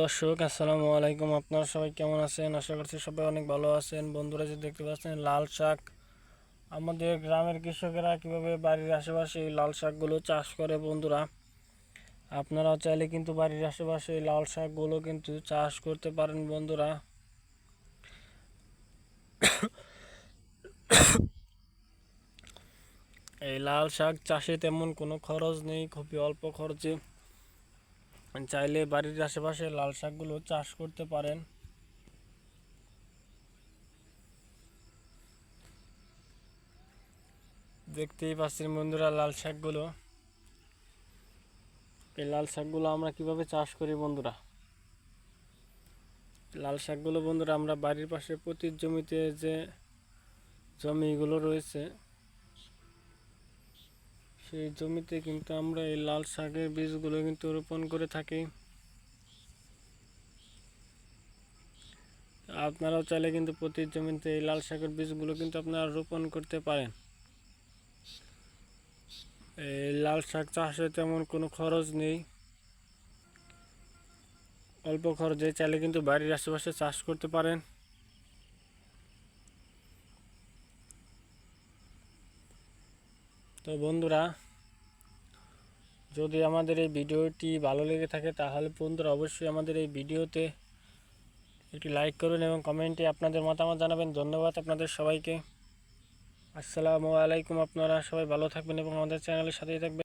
দর্শক, আসসালামু আলাইকুম। আপনারা সবাই কেমন আছেন? আশা করছি সবাই অনেক ভালো আছেন। বন্ধুরা, যে দেখতে পাচ্ছেন, লাল শাক। আমাদের গ্রামের কৃষকেরা কীভাবে বাড়ির আশেপাশে এই লাল শাকগুলো চাষ করে, বন্ধুরা? আপনারাও চাইলে কিন্তু বাড়ির আশেপাশে এই লাল শাকগুলো কিন্তু চাষ করতে পারেন, বন্ধুরা। এই লাল শাক চাষে তেমন কোনো খরচ নেই, খুবই অল্প খরচে। চাইলে বাড়ির আশেপাশে লাল শাকগুলো চাষ করতে পারেন। দেখতেই পাচ্ছেন বন্ধুরা লাল শাকগুলো। এই লাল শাকগুলো আমরা কীভাবে চাষ করি বন্ধুরা? লাল শাকগুলো বন্ধুরা আমরা বাড়ির পাশে প্রতি জমিতে যে জমিগুলো রয়েছে সেই জমিতে কিন্তু আমরা এই লাল শাকের বীজগুলো কিন্তু রোপণ করে থাকি। আপনারাও চাইলে কিন্তু প্রতি জমিতে এই লাল শাকের বীজগুলো কিন্তু আপনারা রোপণ করতে পারেন। এই লাল শাক চাষে তেমন কোনো খরচ নেই। অল্প খরচে চাইলে কিন্তু বাড়ির আশেপাশে চাষ করতে পারেন। তো বন্ধুরা, যদি আমাদের এই ভিডিওটি ভালো লেগে থাকে, তাহলে বন্ধুরা অবশ্যই আমাদের এই ভিডিওতে একটি লাইক করুন এবং কমেন্টে আপনাদের মতামত জানাবেন। ধন্যবাদ আপনাদের সবাইকে। আসসালামু আলাইকুম আপনারা সবাই ভালো থাকবেন এবং আমাদের চ্যানেলের সাথেই থাকবেন।